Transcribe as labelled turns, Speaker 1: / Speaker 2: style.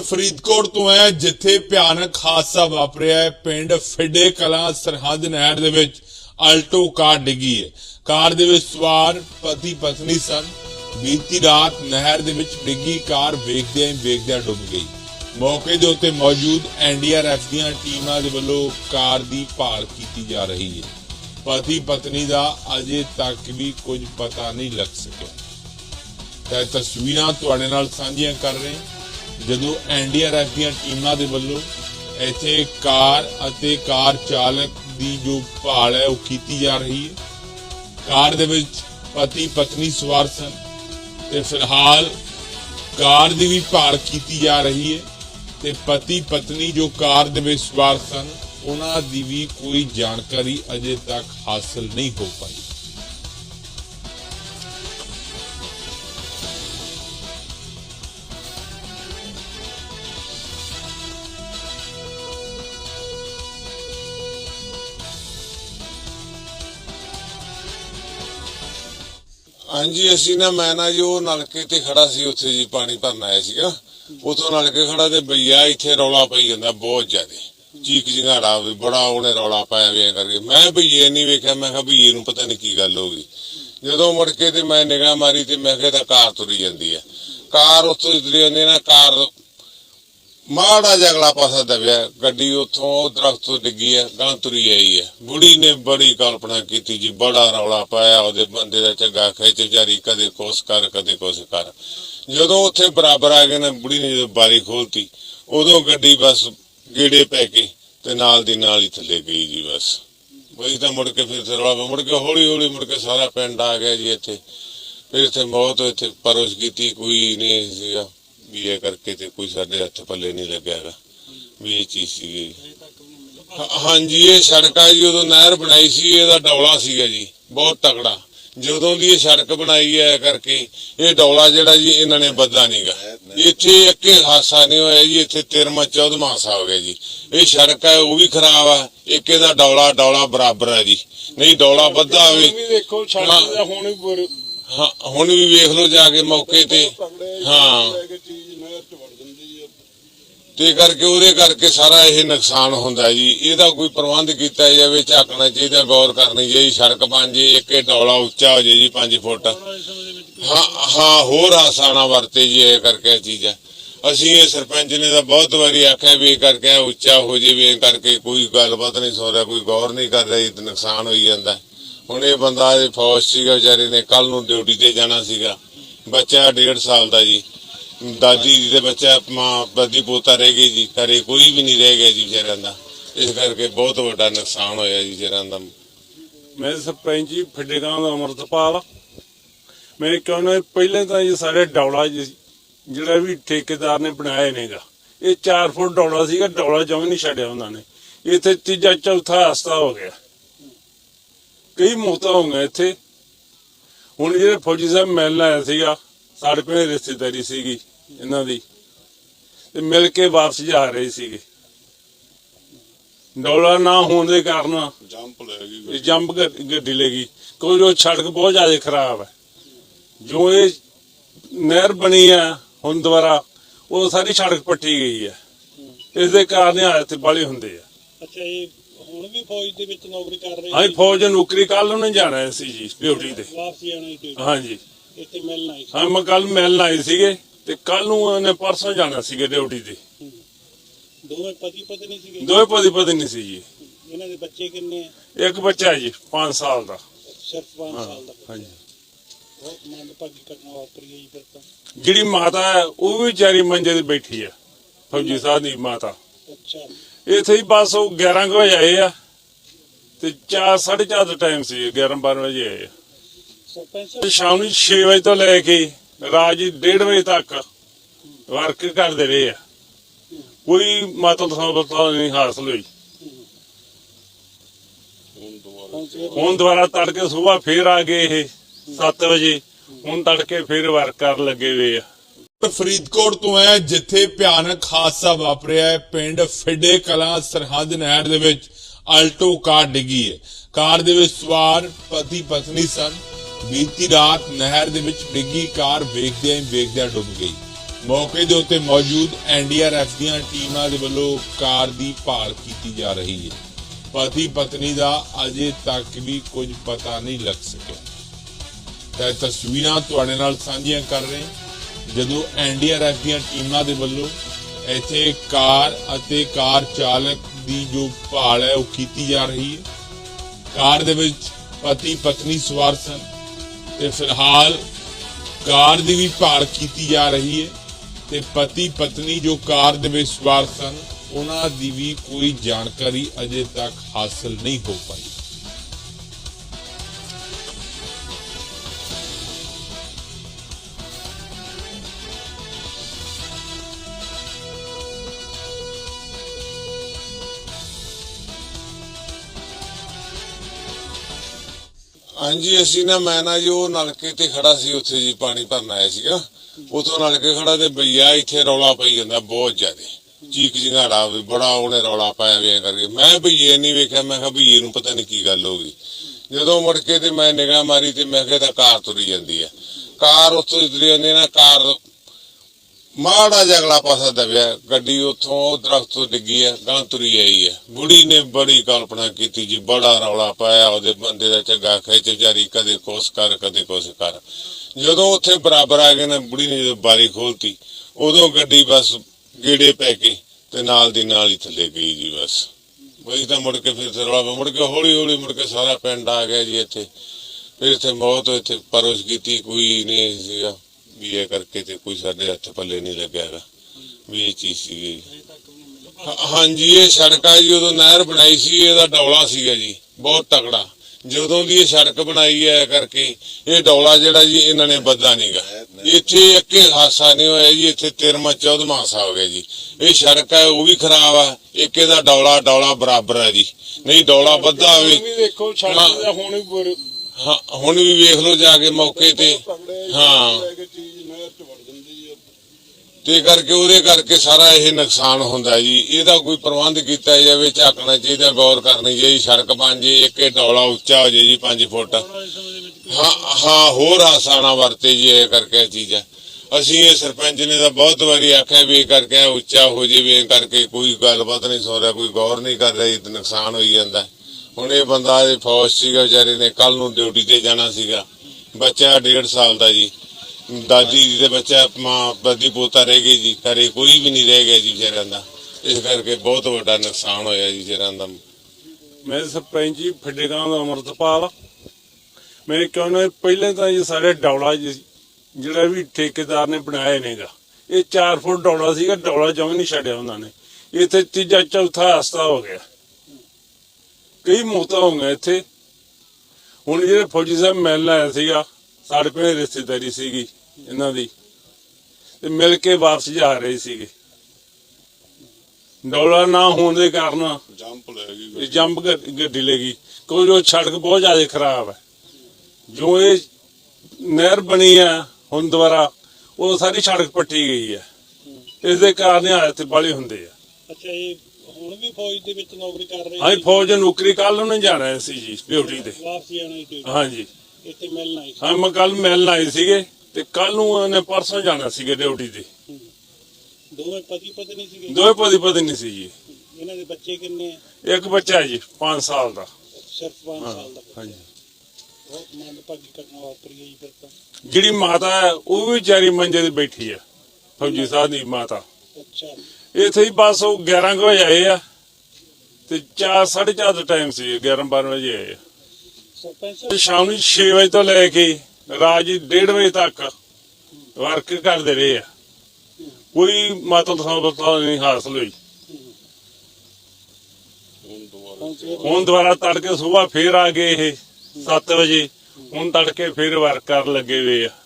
Speaker 1: ਫਰੀਦਕੋਟ ਤੋਂ ਹੈ, ਜਿੱਥੇ ਭਿਆਨਕ ਹਾਦਸਾ ਵਾਪਰਿਆ ਹੈ। ਪਿੰਡ ਫਿੱਡੇ ਕਲਾਂ ਸਰਹੱਦ ਨਹਿਰ ਦੇ ਵਿੱਚ ਆਲਟੋ ਕਾਰ ਡਿੱਗੀ ਹੈ। ਕਾਰ ਦੇ ਵਿੱਚ ਸਵਾਰ ਪਤੀ ਪਤਨੀ ਸਨ। ਬੀਤੀ ਰਾਤ ਨਹਿਰ ਦੇ ਵਿੱਚ ਡਿੱਗੀ ਕਾਰ ਵੇਖਦਿਆਂ ਹੀ ਵੇਖਦਿਆਂ ਡੁੱਬ ਗਈ। ਮੌਕੇ ਦੇ ਉੱਤੇ ਮੌਜੂਦ ਐਨਡੀਆਰਐਫ ਦੀਆਂ ਟੀਮਾਂ ਦੇ ਵੱਲੋਂ ਕਾਰ ਦੀ ਭਾਲ ਕੀਤੀ ਜਾ ਰਹੀ ਹੈ। ਪਤੀ ਪਤਨੀ ਦਾ ਅਜੇ ਤੱਕ ਵੀ ਕੁਝ ਪਤਾ ਨਹੀਂ ਲੱਗ ਸਕਿਆ। ਤਾਂ ਤਸਵੀਰਾਂ ਤੁਹਾਡੇ ਨਾਲ ਸਾਂਝੀਆਂ ਕਰ ਰਹੇ ਹਾਂ। ਜਦੋਂ ਐਨਡੀਆਰਐਫ ਦੀਆਂ ਟੀਮਾਂ ਦੇ ਵੱਲੋਂ ਇੱਥੇ ਕਾਰ ਅਤੇ ਕਾਰ ਚਾਲਕ ਦੀ ਜੋ ਭਾਲ ਹੈ ਉਹ ਕੀਤੀ ਜਾ ਰਹੀ ਹੈ। ਕਾਰ ਦੇ ਵਿੱਚ ਪਤੀ ਪਤਨੀ ਸਵਾਰ ਸਨ ਤੇ ਫਿਲਹਾਲ ਕਾਰ ਦੀ ਵੀ ਭਾਲ ਕੀਤੀ ਜਾ ਰਹੀ ਹੈ ਤੇ ਪਤੀ ਪਤਨੀ ਜੋ ਕਾਰ ਦੇ ਵਿੱਚ ਸਵਾਰ ਸਨ, ਉਹਨਾਂ ਦੀ ਵੀ ਕੋਈ ਜਾਣਕਾਰੀ ਅਜੇ ਤੱਕ ਹਾਸਲ ਨਹੀਂ ਹੋ ਪਾਈ।
Speaker 2: ਹਾਂਜੀ, ਅਸੀਂ ਨਾ, ਮੈਂ ਨਾ ਜੀ, ਉਹ ਨਲਕੇ ਤੇ ਖੜਾ ਸੀ ਉੱਥੇ ਜੀ, ਪਾਣੀ ਭਰਨ ਆਇਆ ਸੀਗਾ। ਉਥੋਂ ਨਲਕੇ ਖੜਾ ਤੇ ਭਈਆ ਇੱਥੇ ਰੌਲਾ ਪਈ ਜਾਂਦਾ ਬਹੁਤ ਜ਼ਿਆਦਾ। ਚੀਕ ਜਿਹਾੜਾ ਵੀ ਬੜਾ ਉਹਨੇ ਰੌਲਾ ਪਾਇਆ ਵੀ ਐਂ ਕਰਕੇ। ਮੈਂ ਬਈਏ ਨਹੀਂ ਵੇਖਿਆ, ਮੈਂ ਕਿਹਾ ਬਈਏ ਨੂੰ ਪਤਾ ਨਹੀਂ ਕੀ ਗੱਲ ਹੋ ਗਈ। ਜਦੋਂ ਮੁੜ ਕੇ ਤੇ ਮੈਂ ਨਿਗਾਹ ਮਾਰੀ ਤੇ ਮੈਂ ਕਿਹਾ ਤਾਂ ਕਾਰ ਤੁਰੀ ਜਾਂਦੀ ਹੈ ਕਾਰ ਉੱਥੋਂ ਤੁਰੀ ਜਾਂਦੀ ਨਾ, ਕਾਰ ਮਾੜਾ ਜਗਲਾ ਪਾਸਾ ਦਬਿਆ, ਗੱਡੀ ਉੱਥੋਂ ਉਹ ਦਰਖਤ ਤੋਂ ਡਿੱਗੀ ਹੈ ਗਾਂ ਤੁਰੀ ਆਈ ਹੈ ਬੁੜੀ ਨੇ ਬੜੀ ਕਲਪਨਾ ਕੀਤੀ ਜੀ, ਬੜਾ ਰੌਲਾ ਪਾਇਆ, ਉਹਦੇ ਬੰਦੇ ਦਾ ਚੰਗਾ ਖਿੱਚ ਜਾਰੀ ਕਦੇ ਕੋਸ ਕਰ, ਕਦੇ ਕੋਸ ਕਰ। ਜਦੋਂ ਉੱਥੇ ਬਰਾਬਰ ਆ ਗਏ ਨਾ, ਬੁੜੀ ਨੇ ਜਦੋਂ ਬਾਰੀ ਖੋਲਤੀ, ਉਦੋਂ ਗੱਡੀ ਬਸ ਗੇੜੇ ਪੈ ਕੇ ਤੇ ਨਾਲ ਦੀ ਨਾਲ ਹੀ ਥੱਲੇ ਗਈ ਜੀ ਬਸ। ਬਈ ਤਾਂ ਮੁੜ ਕੇ ਫਿਰ ਤੇ ਰੌਲਾ ਮੁੜ ਕੇ ਹੌਲੀ ਹੌਲੀ ਮੁੜ ਕੇ ਸਾਰਾ ਪਿੰਡ ਆ ਗਿਆ ਜੀ ਇੱਥੇ। ਫਿਰ ਇੱਥੇ ਬਹੁਤ ਇੱਥੇ ਪਰੋਸ਼ ਕੀਤੀ, ਕੋਈ ਨਹੀਂ ਸੀਗਾ। ਵੀ ਇਹ ਕਰਕੇ ਤੇ ਕੋਈ ਸਾਡੇ ਹੱਥ ਪੱਲੇ ਨਹੀਂ ਲੱਗਿਆ ਹੈਗਾ ਵੀ ਇਹ ਚੀਜ਼ ਸੀਗੀ। ਹਾਂ- ਹਾਂਜੀ ਇਹ ਸੜਕ ਜੀ ਉਦੋਂ ਨਹਿਰ ਬਣਾਈ ਸੀ ਇਹਦਾ ਡੌਲਾ ਸੀਗਾ ਜੀ ਬਹੁਤ ਤਕੜਾ। ਜਦੋਂ ਦੀ ਇਹ ਸੜਕ ਬਣਾਈ ਹੈ ਕਰਕੇ ਇਹ ਡੌਲਾ ਜਿਹੜਾ ਜੀ ਇਹਨਾਂ ਨੇ ਬੱਦਾ ਨਹੀਂਗਾ ਇੱਥੇ ਇੱਕ ਹਾਸਾ ਨਹੀਂ ਹੋਇਆ ਜੀ ਇੱਥੇ 13ਵਾਂ 14ਵਾਂ ਹਾਸਾ ਹੋ ਗਿਆ ਜੀ। ਇਹ ਸੜਕ ਹੈ ਉਹ ਵੀ ਖਰਾਬ ਆ ਇੱਕ ਇਹਦਾ ਡੌਲਾ ਡੌਲਾ ਬਰਾਬਰ ਹੈ ਜੀ। ਨਹੀਂ ਡੌਲਾ ਬੱਦਾ ਹੋਵੇ
Speaker 3: ਵੀ ਦੇਖੋ। ਛੱਡ ਦਾ ਹੁਣ ਵੀ ਬੁਰ-
Speaker 2: ਹਾਂ, ਹੁਣ ਵੀ ਵੇਖ ਲਓ ਜਾ ਕੇ ਮੌਕੇ ਤੇ। ਹਾਂ। ਤੇ ਕਰਕੇ ਉਹਦੇ ਕਰਕੇ ਸਾਰਾ ਇਹ ਨੁਕਸਾਨ ਹੁੰਦਾ ਜੀ। ਇਹਦਾ ਕੋਈ ਪ੍ਰਬੰਧ ਕੀਤਾ ਜਾਵੇ ਝਾਕਣਾ ਚਾਹੀਦਾ, ਗੌਰ ਕਰਨੀ ਚਾਹੀਦੀ, ਸੜਕ ਬਣ ਜੇ, ਇੱਕ ਇਹ ਡੌਲਾ ਉੱਚਾ ਹੋ ਜੇ ਜੀ 5 ਫੁੱਟ। ਹਾਂ ਹਾਂ, ਹੋਰ ਆਸਾਨਾ ਵਰਤੇ ਜੀ ਇਹ ਕਰਕੇ ਇਹ ਚੀਜ਼। ਹੈ ਅਸੀਂ ਇਹ ਸਰਪੰਚ ਨੇ ਤਾਂ ਬਹੁਤ ਵਾਰੀ ਆਖਿਆ ਵੀ ਇਹ ਕਰਕੇ ਉੱਚਾ ਹੋ ਜੇ, ਵੀ ਕਰਕੇ ਕੋਈ ਗੱਲਬਾਤ ਨਹੀਂ ਸੁਣ ਰਿਹਾ, ਕੋਈ ਗੌਰ ਨਹੀਂ ਕਰ ਰਿਹਾ ਤੇ ਨੁਕਸਾਨ ਹੋਈ ਜਾਂਦਾ। ਹੁਣ ਇਹ ਬੰਦਾ ਇਹ ਫੌਜ ਸੀਗਾ, ਵਿਚਾਰੇ ਨੇ ਕੱਲ ਨੂੰ ਡਿਊਟੀ ਤੇ ਜਾਣਾ ਸੀਗਾ। ਬੱਚਾ 1.5 ਸਾਲ ਦਾ ਜੀ। ਦਾਦੀ ਜੀ ਦੇ ਬੱਚਾ, ਮਾਂ, ਦਾਦੀ ਪੋਤਾ ਰਹਿ ਗਈ ਜੀ। ਘਰੇ ਕੋਈ ਵੀ ਨਹੀਂ ਰਹਿ ਗਿਆ ਜੀ ਵਿਚਾਰਿਆਂ ਦਾ। ਇਸ ਕਰਕੇ ਬਹੁਤ ਵੱਡਾ ਨੁਕਸਾਨ ਹੋਇਆ ਜੀ ਵਿਚਾਰਿਆਂ ਦਾ।
Speaker 3: ਮੈਂ ਸਰਪੰਚ ਜੀ ਫੱਡੇਗਾਂ ਦਾ ਅਮਰਤਪਾਲ। ਮੈਂ ਕਹਿੰਦਾ ਪਹਿਲੇ ਤਾਂ ਇਹ ਸਾਰੇ ਡੌਲਾ ਜੀ ਜਿਹੜਾ ਵੀ ਠੇਕੇਦਾਰ ਨੇ ਬਣਾਇਆ ਨੇਗਾ। ਇਹ 4 ਫੁੱਟ ਡੌਲਾ ਸੀਗਾ, ਡੌਲਾ ਜਮੇ ਨਹੀਂ ਛੱਡਿਆ ਉਹਨਾਂ ਨੇ। ਇੱਥੇ ਤੀਜਾ, ਚੌਥਾ ਹਸਤਾ ਹੋ ਗਿਆ। ਕਈ ਮੌਤਾਂ ਹੋ ਗਈਆਂ ਇੱਥੇ। ਹੁਣ ਜਿਹੜੇ ਫੌਜੀ ਸਾਹਿਬ ਮਿਲਣ ਆਇਆ ਸੀਗਾ ਸਾਡੇ ਪਿੰਡ ਰਿਸ਼ਤੇਦਾਰੀ ਸੀਗੀ ਇਹਨਾਂ ਦੀ। ਤੇ ਮਿਲ ਕੇ ਵਾਪਸ ਜਾ ਰਹੇ ਸੀਗੇ। ਡੌਲਾ ਨਾ ਹੋਣ ਦੇ ਕਾਰਨ
Speaker 2: ਜੰਪ ਲੈ ਗਈ
Speaker 3: ਜੰਪ ਗੱਡੀ ਲੈ ਗਈ। ਕੋਈ ਉਹ ਸੜਕ ਬਹੁਤ ਜ਼ਿਆਦਾ ਖਰਾਬ ਹੈ। ਜੋ ਇਹ ਨਹਿਰ ਬਣੀ ਆ ਹੁਣ ਦੁਬਾਰਾ ਉਹ ਸਾਰੀ ਸੜਕ ਪੱਟੀ ਗਈ ਹੈ। ਇਸ ਦੇ ਕਾਰਨ ਇਹ ਹਾਦਸੇ ਬਾਲੇ ਹੁੰਦੇ ਆ।
Speaker 4: ਅੱਛਾ ਇਹ ਹੁਣ ਵੀ ਫੌਜ ਦੇ ਵਿੱਚ ਨੌਕਰੀ ਕਰ ਰਹੇ
Speaker 3: ਹਾਂ ਫੌਜ ਨੂੰ ਨੌਕਰੀ ਕੱਲ ਨੂੰ ਜਾਣਾ ਸੀ ਜੀ ਡਿਊਟੀ ਤੇ।
Speaker 4: ਵਾਪਸੀ ਆਉਣਾ ਸੀ
Speaker 3: ਹਾਂਜੀ।
Speaker 4: ਇੱਥੇ ਮਿਲਣਾ ਸੀ।
Speaker 3: ਹਾਂ ਮੈਂ ਕੱਲ ਮਿਲਣ ਆਏ ਸੀਗੇ ਤੇ ਕੱਲ ਨੂੰ ਉਹਨੇ ਪਰਸੋਂ ਜਾਣਾ ਸੀਗੇ ਡਿਊਟੀ ਤੇ।
Speaker 4: ਦੋਵੇਂ ਪਤੀ ਪਤਨੀ ਸੀਗੇ?
Speaker 3: ਦੋਵੇਂ ਪਤੀ ਪਤਨੀ ਸੀ ਜੀ।
Speaker 4: ਇਹਨਾਂ ਦੇ ਬੱਚੇ ਕਿੰਨੇ ਆ?
Speaker 3: ਇੱਕ ਬੱਚਾ ਜੀ 5 ਸਾਲ ਦਾ।
Speaker 4: ਸਿਰਫ 5 ਸਾਲ ਦਾ
Speaker 3: ਹਾਂਜੀ।
Speaker 4: ਬਹੁਤ ਮੰਦਭਾਗੀ ਘਟਨਾ ਵਾਪਰੀ ਹੈ ਜੀ ਫਿਰ ਤਾਂ।
Speaker 3: ਜਿਹੜੀ ਮਾਤਾ ਹੈ ਉਹ ਵੀ ਵਿਚਾਰੀ ਮੰਜੇ ਤੇ ਬੈਠੀ ਆ। ਫੌਜੀ ਸਾਹਿਬ ਦੀ ਮਾਤਾ।
Speaker 4: ਅੱਛਾ।
Speaker 3: ਇੱਥੇ ਹੀ ਬਸ ਉਹ 11 ਵਜੇ ਆਏ ਆ ਤੇ 4 4:30 ਦਾ ਟਾਈਮ ਸੀ 11 12 ਵਜੇ ਆਏ ਆ। ਸ਼ਾਮ ਨੂੰ 6 ਵਜੇ ਤੋਂ ਲੈ ਕੇ ਰਾਤ ਦੀ 1:30 ਵਜੇ ਤੱਕ ਵਰਕ ਕਰਦੇ ਰਹੇ ਆ। ਕੋਈ ਮਾਤਾ ਤੋਂ ਪਤਾ ਨਹੀਂ ਹਾਸਲ ਹੋਈ।
Speaker 4: ਹੁਣ
Speaker 3: ਹੁਣ ਦੁਬਾਰਾ ਤੜਕੇ ਸਵੇਰ ਫੇਰ ਆ ਗਏ ਇਹ 7 ਵਜੇ, ਹੁਣ ਤੜਕੇ ਫੇਰ ਵਰਕ ਕਰਨ ਲੱਗੇ ਹੋਏ ਆ।
Speaker 1: ਫਰੀਦਕੋਟ ਤੋਂ ਹੈ, ਜਿੱਥੇ ਭਿਆਨਕ ਹਾਦਸਾ ਵਾਪਰਿਆ ਹੈ। ਪਿੰਡ ਫਿੱਡੇ ਕਲਾਂ ਸਰਹੱਦ ਨਹਿਰ ਦੇ ਵਿੱਚ ਆਲਟੋ ਕਾਰ ਡਿੱਗੀ ਹੈ। ਕਾਰ ਦੇ ਵਿੱਚ ਸਵਾਰ ਪਤੀ ਪਤਨੀ ਸਨ। ਬੀਤੀ ਰਾਤ ਨਹਿਰ ਦੇ ਵਿੱਚ ਡਿੱਗੀ ਕਾਰ ਵੇਖਦਿਆਂ ਹੀ ਵੇਖਦਿਆਂ ਡੁੱਬ ਗਈ। ਮੌਕੇ ਦੇ ਉੱਤੇ ਮੌਜੂਦ ਐਨਡੀਆਰਐਫ ਦੀਆਂ ਟੀਮਾਂ ਦੇ ਵੱਲੋਂ ਕਾਰ ਦੀ ਭਾਲ ਕੀਤੀ ਜਾ ਰਹੀ ਹੈ। ਪਤੀ ਪਤਨੀ ਦਾ ਅਜੇ ਤੱਕ ਵੀ ਕੁਝ ਪਤਾ ਨਹੀਂ ਲੱਗ ਸਕਿਆ। ਤਾਂ ਤਸਵੀਰਾਂ ਤੁਹਾਡੇ ਨਾਲ ਸਾਂਝੀਆਂ ਕਰ ਰਹੇ ਹਾਂ। ਜਦੋਂ ਐਨਡੀਆਰਐਫ ਦੀਆਂ ਟੀਮਾਂ ਦੇ ਵੱਲੋਂ ਇੱਥੇ ਕਾਰ ਅਤੇ ਕਾਰ ਚਾਲਕ ਦੀ ਜੋ ਭਾਲ ਹੈ ਉਹ ਕੀਤੀ ਜਾ ਰਹੀ ਹੈ। ਕਾਰ ਦੇ ਵਿੱਚ ਪਤੀ ਪਤਨੀ ਸਵਾਰ ਸਨ ਤੇ ਫਿਲਹਾਲ ਕਾਰ ਦੀ ਵੀ ਭਾਲ ਕੀਤੀ ਜਾ ਰਹੀ ਹੈ ਤੇ ਪਤੀ ਪਤਨੀ ਜੋ ਕਾਰ ਦੇ ਵਿੱਚ ਸਵਾਰ ਸਨ, ਉਹਨਾਂ ਦੀ ਵੀ ਕੋਈ ਜਾਣਕਾਰੀ ਅਜੇ ਤੱਕ ਹਾਸਲ ਨਹੀਂ ਹੋ ਪਾਈ।
Speaker 2: ਹਾਂਜੀ, ਅਸੀਂ ਨਾ, ਮੈਂ ਨਾ ਜੀ, ਉਹ ਨਲਕੇ ਤੇ ਖੜਾ ਸੀ ਉੱਥੇ ਜੀ, ਪਾਣੀ ਭਰਨ ਆਇਆ ਸੀਗਾ। ਉਥੋਂ ਨਲਕੇ ਖੜਾ ਤੇ ਭਈਆ ਇੱਥੇ ਰੌਲਾ ਪਈ ਜਾਂਦਾ ਬਹੁਤ ਜ਼ਿਆਦਾ। ਚੀਕ ਜਿਹਾੜਾ ਵੀ ਬੜਾ ਉਹਨੇ ਰੌਲਾ ਪਾਇਆ ਵੇ ਕਰਕੇ। ਮੈਂ ਬਈਏ ਨਹੀਂ ਵੇਖਿਆ, ਮੈਂ ਕਿਹਾ ਬਈਏ ਨੂੰ ਪਤਾ ਨਹੀਂ ਕੀ ਗੱਲ ਹੋ ਗਈ। ਜਦੋਂ ਮੁੜ ਕੇ ਤੇ ਮੈਂ ਨਿਗਾਹ ਮਾਰੀ ਤੇ ਮੈਂ ਕਿਹਾ ਤਾਂ ਕਾਰ ਤੁਰੀ ਜਾਂਦੀ ਹੈ ਕਾਰ ਉੱਥੋਂ ਤੁਰੀ ਜਾਂਦੀ ਨਾ, ਕਾਰ ਮਾੜਾ ਜਗਲਾ ਪਾਸਾ ਦਬਿਆ, ਗੱਡੀ ਉੱਥੋਂ ਉਹ ਦਰਖਤ ਤੋਂ ਡਿੱਗੀ ਹੈ ਗਾਂ ਤੁਰੀ ਆਈ ਹੈ ਬੁੜੀ ਨੇ ਬੜੀ ਕਲਪਨਾ ਕੀਤੀ ਜੀ, ਬੜਾ ਰੌਲਾ ਪਾਇਆ ਉਹਦੇ ਬੰਦੇ ਦਾ ਝੱਗਾ ਖਿੱਚ ਵਿਚਾਰੀ ਕਦੇ ਕੋਸ ਕਰ, ਕਦੇ ਕੋਸ ਕਰ। ਜਦੋਂ ਉੱਥੇ ਬਰਾਬਰ ਆ ਗਏ ਨਾ, ਬੁੜੀ ਨੇ ਜਦੋਂ ਬਾਰੀ ਖੋਲਤੀ, ਉਦੋਂ ਗੱਡੀ ਬਸ ਗੇੜੇ ਪੈ ਕੇ ਤੇ ਨਾਲ ਦੀ ਨਾਲ ਹੀ ਥੱਲੇ ਗਈ ਜੀ ਬਸ। ਬਈ ਤਾਂ ਮੁੜ ਕੇ ਫਿਰ ਰੌਲਾ ਮੁੜ ਕੇ ਹੌਲੀ ਹੌਲੀ ਮੁੜ ਕੇ ਸਾਰਾ ਪਿੰਡ ਆ ਗਿਆ ਜੀ ਇੱਥੇ। ਫਿਰ ਇੱਥੇ ਬਹੁਤ ਇੱਥੇ ਪਰੋਸ਼ ਕੀਤੀ ਕੋਈ ਨਹੀਂ ਸੀਗਾ। ਵੀ ਇਹ ਕਰਕੇ ਤੇ ਕੋਈ ਸਾਡੇ ਹੱਥ ਪੱਲੇ ਨਹੀਂ ਲੱਗਿਆ ਹੈਗਾ ਵੀ ਇਹ ਚੀਜ਼ ਹਾਂ- ਹਾਂਜੀ ਇਹ ਸੜਕ ਜੀ ਉਦੋਂ ਨਹਿਰ ਬਣਾਈ ਸੀ ਇਹਦਾ ਡੌਲਾ ਸੀਗਾ ਜੀ ਬਹੁਤ ਤਕੜਾ। ਜਦੋਂ ਦੀ ਇਹ ਸੜਕ ਬਣਾਈ ਹੈ ਕਰਕੇ ਇਹ ਡੌਲਾ ਜਿਹੜਾ ਜੀ ਇਹਨਾਂ ਨੇ ਬੱਦਾ ਨਹੀਂਗਾ ਇੱਥੇ ਇੱਕ ਹਾਸਾ ਨਹੀਂ ਹੋਇਆ ਜੀ ਇੱਥੇ 13ਵਾਂ 14ਵਾਂ ਹਾਸਾ ਹੋ ਗਿਆ ਜੀ। ਇਹ ਸੜਕ ਹੈ ਉਹ ਵੀ ਖਰਾਬ ਆ ਇੱਕ ਇਹਦਾ ਡੌਲਾ ਡੌਲਾ ਬਰਾਬਰ ਹੈ ਜੀ। ਨਹੀਂ ਡੌਲਾ ਬੱਦਾ ਹੋਵੇ।
Speaker 3: ਵੀ ਦੇਖੋ
Speaker 2: ਹਾਂ।
Speaker 3: ਦਾ ਹੁਣ
Speaker 2: ਹਾਂ, ਹੁਣ ਵੀ ਵੇਖ ਲਓ ਜਾ ਕੇ ਮੌਕੇ ਤੇ। ਹਾਂ। ਤੇ ਕਰਕੇ ਉਹਦੇ ਕਰਕੇ ਸਾਰਾ ਇਹ ਨੁਕਸਾਨ ਹੁੰਦਾ ਜੀ। ਇਹਦਾ ਕੋਈ ਪ੍ਰਬੰਧ ਕੀਤਾ ਜਾਵੇ ਝਾਕਣਾ ਚਾਹੀਦਾ, ਗੌਰ ਕਰਨੀ ਚਾਹੀਦੀ, ਸੜਕ ਬਣ ਜੇ, ਇੱਕ ਡੌਲਾ ਉੱਚਾ ਹੋ ਜੇ ਜੀ 5 ਫੁੱਟ। ਹਾਂ ਹਾਂ, ਹੋਰ ਆਸਾਨਾ ਵਰਤੇ ਜੀ ਇਹ ਕਰਕੇ ਇਹ ਚੀਜ਼। ਹੈ ਅਸੀਂ ਇਹ ਸਰਪੰਚ ਨੇ ਤਾਂ ਬਹੁਤ ਵਾਰੀ ਆਖਿਆ ਵੀ ਇਹ ਕਰਕੇ ਇਹ ਉੱਚਾ ਹੋ ਜੇ, ਵੀ ਕਰਕੇ ਕੋਈ ਗੱਲਬਾਤ ਨਹੀਂ ਸੋ ਰਿਹਾ, ਕੋਈ ਗੌਰ ਨਹੀਂ ਕਰ ਰਿਹਾ ਤੇ ਨੁਕਸਾਨ ਹੋਈ ਜਾਂਦਾ। ਹੁਣ ਇਹ ਬੰਦਾ ਇਹ ਫੌਜ ਸੀਗਾ, ਵਿਚਾਰੇ ਨੇ ਕੱਲ ਨੂੰ ਡਿਊਟੀ ਤੇ ਜਾਣਾ ਸੀਗਾ। ਬੱਚਾ 1.5 ਸਾਲ ਦਾ ਜੀ। ਦਾਦੀ ਜੀ ਦੇ ਬੱਚਾ, ਮਾਂ, ਦਾਦੀ ਪੋਤਾ ਰਹਿ ਗਈ ਜੀ। ਘਰੇ ਕੋਈ ਵੀ ਨਹੀਂ ਰਹਿ ਗਿਆ ਜੀ ਵਿਚਾਰਿਆਂ ਦਾ। ਇਸ ਕਰਕੇ ਬਹੁਤ ਵੱਡਾ ਨੁਕਸਾਨ ਹੋਇਆ ਜੀ ਵਿਚਾਰਿਆਂ ਦਾ।
Speaker 3: ਮੈਂ ਸਰਪੰਚ ਜੀ ਫੱਡੇਗਾਂ ਦਾ ਅਮਰਤਪਾਲ। ਮੇਰੇ ਕਹਿੰਦੇ ਪਹਿਲੇ ਤਾਂ ਇਹ ਸਾਰੇ ਡੌਲਾ ਜੀ ਜਿਹੜਾ ਵੀ ਠੇਕੇਦਾਰ ਨੇ ਬਣਾਇਆ ਨੇਗਾ ਇਹ 4 ਫੁੱਟ ਡੌਲਾ ਸੀਗਾ, ਡੌਲਾ ਜਮਾਂ ਨਹੀਂ ਛੱਡਿਆ ਉਹਨਾਂ ਨੇ। ਇੱਥੇ ਤੀਜਾ, ਚੌਥਾ ਹਸਤਾ ਹੋ ਗਿਆ। ਕਈ ਮੌਤਾਂ ਹੋ ਗਈਆਂ ਇੱਥੇ। ਹੁਣ ਜਿਹੜੇ ਫੌਜੀ ਸਾਹਿਬ ਮਿਲਣ ਆਇਆ ਸੀਗਾ ਸਾਡੇ ਪਿੰਡ ਰਿਸ਼ਤੇਦਾਰੀ ਸੀਗੀ ਇਹਨਾਂ ਦੀ। ਤੇ ਮਿਲ ਕੇ ਵਾਪਸ ਜਾ ਰਹੇ ਸੀਗੇ। ਡੌਲਾ ਨਾ ਹੋਣ ਦੇ ਕਾਰਨ
Speaker 2: ਜੰਪ ਲੈ ਗਈ
Speaker 3: ਜੰਪ ਗੱਡੀ ਲੱਗੀ ਕੋਈ ਜੋ ਸੜਕ ਬਹੁਤ ਜ਼ਿਆਦਾ ਖਰਾਬ ਹੈ। ਜੋ ਇਹ ਨਹਿਰ ਬਣੀ ਆ ਹੁਣ ਦੁਬਾਰਾ ਉਹ ਸਾਰੀ ਸੜਕ ਪੱਟੀ ਗਈ ਹੈ। ਇਸ ਦੇ ਕਾਰਨ ਹਾਦਸੇ ਬਾਲੇ ਹੁੰਦੇ ਆ।
Speaker 4: ਅੱਛਾ ਇਹ ਹੁਣ ਵੀ ਫੌਜ ਦੇ ਵਿੱਚ ਨੌਕਰੀ ਕਰ ਰਹੇ
Speaker 3: ਹਾਂ ਫੌਜ ਨੌਕਰੀ ਕੱਲ ਨੂੰ ਜਾਣਾ ਸੀ ਜੀ ਡਿਊਟੀ ਤੇ।
Speaker 4: ਵਾਪਸੀ
Speaker 3: ਹਾਂਜੀ।
Speaker 4: ਇੱਥੇ ਮਿਲਣਾ ਸੀ।
Speaker 3: ਹਾਂ ਮੈਂ ਕੱਲ ਮਿਲਣ ਆਏ ਸੀਗੇ ਤੇ ਕੱਲ ਨੂੰ ਉਹਨੇ ਪਰਸੋਂ ਜਾਣਾ ਸੀਗੇ ਡਿਊਟੀ ਤੇ।
Speaker 4: ਦੋਵੇਂ ਪਤੀ ਪਤਨੀ ਸੀਗੇ?
Speaker 3: ਦੋਵੇਂ ਪਤੀ ਪਤਨੀ ਸੀ ਜੀ।
Speaker 4: ਇਹਨਾਂ ਦੇ ਬੱਚੇ ਕਿੰਨੇ ਆ?
Speaker 3: ਇੱਕ ਬੱਚਾ ਜੀ 5 ਸਾਲ ਦਾ।
Speaker 4: ਸਿਰਫ 5 ਸਾਲ ਦਾ
Speaker 3: ਹਾਂਜੀ।
Speaker 4: ਬਹੁਤ ਮੰਦਭਾਗੀ ਘਟਨਾ ਵਾਪਰੀ ਹੈ ਜੀ ਫਿਰ ਤਾਂ।
Speaker 3: ਜਿਹੜੀ ਮਾਤਾ ਹੈ ਉਹ ਵੀ ਵਿਚਾਰੀ ਮੰਜੇ ਤੇ ਬੈਠੀ ਆ ਫੌਜੀ ਸਾਹਿਬ ਦੀ ਮਾਤਾ।
Speaker 4: ਅੱਛਾ।
Speaker 3: ਇੱਥੇ ਹੀ ਬਸ ਉਹ 11 ਕੁ ਵਜੇ ਆਏ ਆ। ਤੇ 4 4:30 ਦਾ ਟਾਈਮ ਸੀ 11 12 ਵਜੇ ਆਏ ਆ। ਤੇ ਸ਼ਾਮ ਨੂੰ 6 ਵਜੇ ਤੋਂ ਲੈ ਕੇ ਰਾਤ ਦੀ 1:30 ਵਜੇ ਤੱਕ ਵਰਕ ਕਰਦੇ ਰਹੇ ਆ। ਕੋਈ ਮਾਤਾ ਤੋਂ ਸਫਲਤਾ ਨਹੀਂ ਹਾਸਲ ਹੋਈ। ਹੁਣ ਦੁਬਾਰਾ ਤੜਕੇ ਸਵੇਰ ਫੇਰ ਆ ਗਏ ਇਹ 7 ਵਜੇ। ਹੁਣ ਤੜਕੇ ਫੇਰ ਵਰਕ ਕਰਨ ਲੱਗੇ ਹੋਏ ਆ।